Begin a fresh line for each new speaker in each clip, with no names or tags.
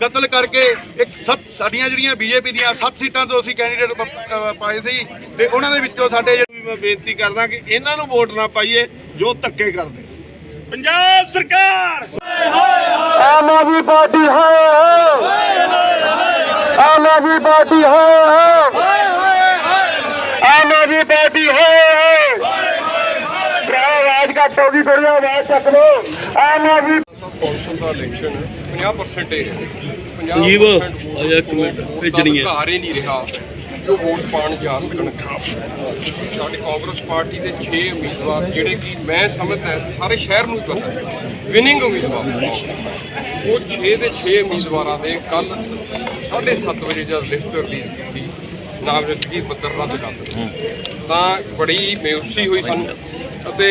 ਕਤਲ ਕਰਕੇ ਇੱਕ ਸੱਤ ਸਾਡੀਆਂ ਜਿਹੜੀਆਂ ਬੀਜੇਪੀ ਦੀਆਂ ਸੱਤ ਸੀਟਾਂ ਤੋਂ ਅਸੀਂ ਕੈਂਡੀਡੇਟ ਪਾਏ ਸੀ ਤੇ ਉਹਨਾਂ ਦੇ ਵਿੱਚੋਂ ਸਾਡੇ ਜਿਹੜੇ
ਮੈਂ ਬੇਨਤੀ ਕਰਦਾ ਕਿ ਇਹਨਾਂ ਨੂੰ ਵੋਟ ਨਾ ਪਾਈਏ ਜੋ ਧੱਕੇ ਕਰਦੇ।
ਪੰਜਾਬ ਸਰਕਾਰ!
ਆਮ ਆਦਮੀ ਪਾਰਟੀ ਹੈ ਆਮ ਆਦਮੀ ਪਾਰਟੀ ਹੈ ਆਮ ਆਦਮੀ ਪਾਰਟੀ ਹੈ ਭਰਾ ਆਵਾਜ਼ ਘੱਟ ਹੋ ਗਈ ਥੋੜੀ ਆਵਾਜ਼ ਚੱਕ ਲਓ। ਆਮ ਆਦਮੀ
ਕੌਂਸਲ ਦਾ ਇਲੈਕਸ਼ਨ 50% ਹੀ ਹੈ।
ਸੰਜੀਵ, ਆ ਜਾ ਇੱਕ ਮਿੰਟ, ਭੇਜਣੀ ਹੈ।
ਘਰ ਹੀ ਨਹੀਂ ਰਿਹਾ ਜੋ ਵੋਟ ਪਾਣ ਜਾ ਸਕਣ। ਸਾਡੀ ਕਾਂਗਰਸ ਪਾਰਟੀ ਦੇ 6 ਉਮੀਦਵਾਰ ਜਿਹੜੇ ਕਿ ਮੈਂ ਸਮਝਦਾ ਸਾਰੇ ਸ਼ਹਿਰ ਨੂੰ ਹੀ ਪਤਾ ਵਿਨਿੰਗ ਉਮੀਦਵਾਰ। ਉਹ 6 ਦੇ 6 ਉਮੀਦਵਾਰਾਂ ਦੇ ਕੱਲ 7:30 ਵਜੇ ਜਦ ਲਿਸਟ ਰਿਲੀਜ਼ ਕੀਤੀ ਨਾਮਜ਼ਦਗੀ ਪੱਤਰ ਰੱਦ ਕਰ ਦਿੱਤੇ। ਤਾਂ ਬੜੀ ਮਾਯੂਸੀ ਹੋਈ ਸਾਨੂੰ। ਅਤੇ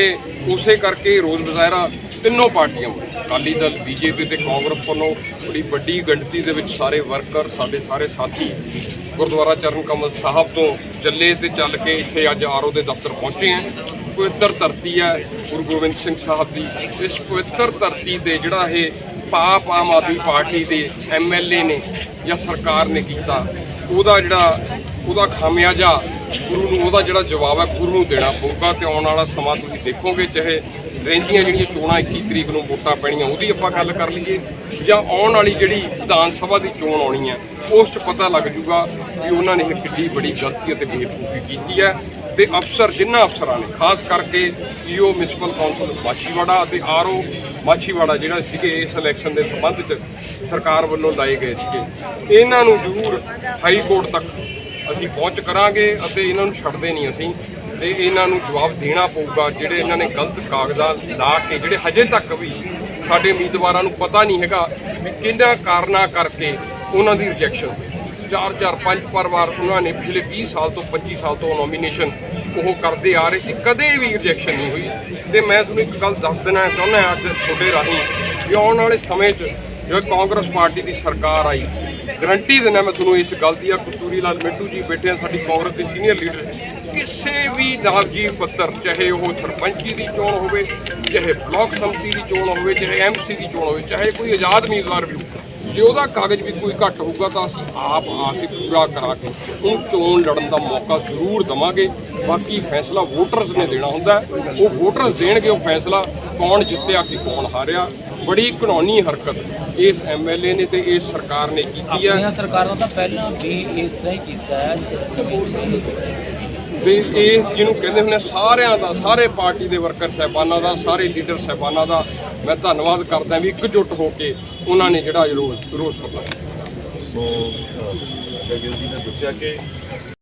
ਉਸੇ ਕਰਕੇ ਰੋਜ਼ ਮੁਜ਼ਾਹਰਾ ਤਿੰਨੋਂ ਪਾਰਟੀਆਂ ਵੱਲੋਂ, ਅਕਾਲੀ ਦਲ ਬੀਜੇਪੀ ਤੇ ਕਾਂਗਰਸ ਵੱਲੋਂ ਬੜੀ ਵੱਡੀ ਗਿਣਤੀ ਦੇ ਵਿੱਚ ਸਾਰੇ ਵਰਕਰ ਸਾਡੇ ਸਾਰੇ ਸਾਥੀ ਗੁਰਦੁਆਰਾ ਚਰਨ ਕਮਲ ਸਾਹਿਬ ਤੋਂ ਚੱਲੇ ਤੇ ਚੱਲ ਕੇ ਇੱਥੇ ਅੱਜ ਆਰਓ ਦੇ ਦਫ਼ਤਰ ਪਹੁੰਚੇ ਹੈ ਪਵਿੱਤਰ ਧਰਤੀ ਹੈ ਗੁਰੂ ਗੋਬਿੰਦ ਸਿੰਘ ਸਾਹਿਬ ਦੀ। ਇਸ ਪਵਿੱਤਰ ਧਰਤੀ ਤੇ ਜਿਹੜਾ ਇਹ ਪਾਪ ਆਮ ਆਦਮੀ ਪਾਰਟੀ ਦੇ ਐਮਐਲਏ ਨੇ ਜਾਂ ਸਰਕਾਰ ਨੇ ਕੀਤਾ ਉਹਦਾ ਜਿਹੜਾ ਉਹਦਾ ਖਾਮਿਆਜਾ ਗੁਰੂ ਨੂੰ ਉਹਦਾ ਜਿਹੜਾ ਜਵਾਬ ਹੈ ਗੁਰੂ ਨੂੰ ਦੇਣਾ ਪਊਗਾ ਤੇ ਆਉਣ ਵਾਲਾ ਸਮਾਂ ਤੁਸੀਂ ਦੇਖੋਗੇ ਚਾਹੇ ਰਹਿੰਦੀਆਂ ਜਿਹੜੀਆਂ ਚੋਣਾਂ 21 ਤਰੀਕ ਨੂੰ ਵੋਟਾਂ ਪੈਣੀਆਂ, ਉਹਦੀ ਆਪਾਂ ਗੱਲ ਕਰ ਲਈਏ ਜਾਂ ਆਉਣ ਵਾਲੀ ਜਿਹੜੀ ਵਿਧਾਨ ਸਭਾ ਦੀ ਚੋਣ ਆਉਣੀ ਹੈ, ਉਸ 'ਚ ਪਤਾ ਲੱਗ ਜੂਗਾ ਕਿ ਉਹਨਾਂ ਨੇ ਇਹ ਕਿੱਡੀ ਬੜੀ ਗਲਤੀ ਅਤੇ ਬੇਵਕੂਫੀ ਕੀਤੀ ਹੈ ਤੇ ਅਫਸਰ ਜਿਨ੍ਹਾਂ ਅਫਸਰਾਂ ਨੇ, ਖਾਸ ਕਰਕੇ ਈਓ ਮਿਊਨਿਸਪਲ ਕੌਂਸਲ ਮਾਛੀਵਾੜਾ ਅਤੇ ਆਰਓ ਮਾਛੀਵਾੜਾ ਜਿਹੜਾ ਸੀਗੇ ਇਸ ਇਲੈਕਸ਼ਨ ਦੇ ਸੰਬੰਧ 'ਚ ਸਰਕਾਰ ਵੱਲੋਂ ਲਾਏ ਗਏ ਸੀਗੇ। ਇਹਨਾਂ ਨੂੰ ਜ਼ਰੂਰ ਹਾਈ ਕੋਰਟ ਤੱਕ ਅਸੀਂ ਪਹੁੰਚ ਕਰਾਂਗੇ ਅਤੇ ਇਹਨਾਂ ਨੂੰ ਛੱਡਦੇ ਨਹੀਂ ਅਸੀਂ। ਤੇ ਇਹਨਾਂ ਨੂੰ ਜਵਾਬ ਦੇਣਾ ਪਊਗਾ, ਜਿਹੜੇ ਇਹਨਾਂ ਨੇ ਗਲਤ ਕਾਗਜ਼ਾਤ ਲਾ ਕੇ, ਜਿਹੜੇ ਹਜੇ ਤੱਕ ਵੀ ਸਾਡੇ ਉਮੀਦਵਾਰਾਂ ਨੂੰ ਪਤਾ ਨਹੀਂ ਹੈਗਾ ਵੀ ਕਿਹਨਾਂ ਕਾਰਨਾਂ ਕਰਕੇ ਉਹਨਾਂ ਦੀ ਰਿਜੈਕਸ਼ਨ ਹੋਈ। ਚਾਰ ਚਾਰ, ਪੰਜ ਪਰ ਵਾਰ ਉਹਨਾਂ ਨੇ ਪਿਛਲੇ 20 ਸਾਲ ਤੋਂ 25 ਸਾਲ ਤੋਂ ਨੋਮੀਨੇਸ਼ਨ ਉਹ ਕਰਦੇ ਆ ਰਹੇ ਸੀ, ਕਦੇ ਵੀ ਰਿਜੈਕਸ਼ਨ ਨਹੀਂ ਹੋਈ। ਤੇ ਮੈਂ ਤੁਹਾਨੂੰ ਇੱਕ ਗੱਲ ਦੱਸ ਦੇਣਾ ਚਾਹੁੰਦਾ ਅੱਜ ਤੁਹਾਡੇ ਰਾਹੀਂ ਵੀ ਆਉਣ ਵਾਲੇ ਸਮੇਂ 'ਚ ਜੋ ਕਾਂਗਰਸ ਪਾਰਟੀ ਦੀ ਸਰਕਾਰ ਆਈ ਗਰੰਟੀ ਦਿੰਦਾ ਮੈਂ ਤੁਹਾਨੂੰ ਇਸ ਗੱਲ ਦੀ ਆ ਕਸਤੂਰੀ ਲਾਲ ਮਿੱਟੂ ਜੀ ਬੈਠੇ ਆ, ਸਾਡੀ ਕਾਂਗਰਸ ਦੇ ਸੀਨੀਅਰ ਲੀਡਰ ਕਿਸੇ ਵੀ ਨਾਮਜ਼ੀ ਪੱਤਰ, ਚਾਹੇ ਉਹ ਸਰਪੰਚੀ ਦੀ ਚੋਣ ਹੋਵੇ, ਚਾਹੇ ਬਲਾਕ ਸੰਮਤੀ ਦੀ ਚੋਣ ਹੋਵੇ, ਚਾਹੇ ਐਮਸੀ ਦੀ ਚੋਣ ਹੋਵੇ, ਚਾਹੇ ਕੋਈ ਆਜ਼ਾਦ ਉਮੀਦਵਾਰ ਵੀ ਹੋਵੇ, ਜੇ ਉਹਦਾ ਕਾਗਜ਼ ਵੀ ਕੋਈ ਘੱਟ ਹੋਊਗਾ ਤਾਂ ਅਸੀਂ ਆਪ ਆ ਕੇ ਪੂਰਾ ਕਰਾ ਕੇ ਉਹਨੂੰ ਚੋਣ ਲੜਨ ਦਾ ਮੌਕਾ ਜ਼ਰੂਰ ਦਵਾਂਗੇ। ਬਾਕੀ ਫੈਸਲਾ ਵੋਟਰਸ ਨੇ ਦੇਣਾ ਹੁੰਦਾ। ਉਹ ਵੋਟਰਸ ਦੇਣਗੇ ਉਹ ਫੈਸਲਾ, ਕੌਣ ਜਿੱਤਿਆ ਕਿ ਕੌਣ ਹਾਰਿਆ। ਬੜੀ ਘਿਨੌਣੀ ਹਰਕਤ ਇਸ ਐਮਐਲਏ ਨੇ ਤੇ ਇਸ ਸਰਕਾਰ ਨੇ ਕੀਤੀ ਹੈ
ਆਪਣੀਆਂ ਸਰਕਾਰਾਂ ਤਾਂ ਪਹਿਲਾਂ ਵੀ ਇਸ ਤਰ੍ਹਾਂ ਹੀ ਕੀਤਾ ਹੈ
ਤੇ ਇਹ ਜਿਹਨੂੰ ਕਹਿੰਦੇ ਹੁੰਦੇ ਆ ਸਾਰਿਆਂ ਦਾ ਸਾਰੇ ਪਾਰਟੀ ਦੇ ਵਰਕਰ ਸਹਿਬਾਨਾਂ ਦਾ ਸਾਰੇ ਲੀਡਰ ਸਹਿਬਾਨਾਂ ਦਾ ਮੈਂ ਧੰਨਵਾਦ ਕਰਦਾ ਵੀ ਇਕਜੁੱਟ ਹੋ ਕੇ ਉਹਨਾਂ ਨੇ ਜਿਹੜਾ ਰੋਸ ਰੋਸ ਕਰਨਾ।
ਸੋ ਅਹ, ਜੀ ਨੇ ਦੱਸਿਆ ਕਿ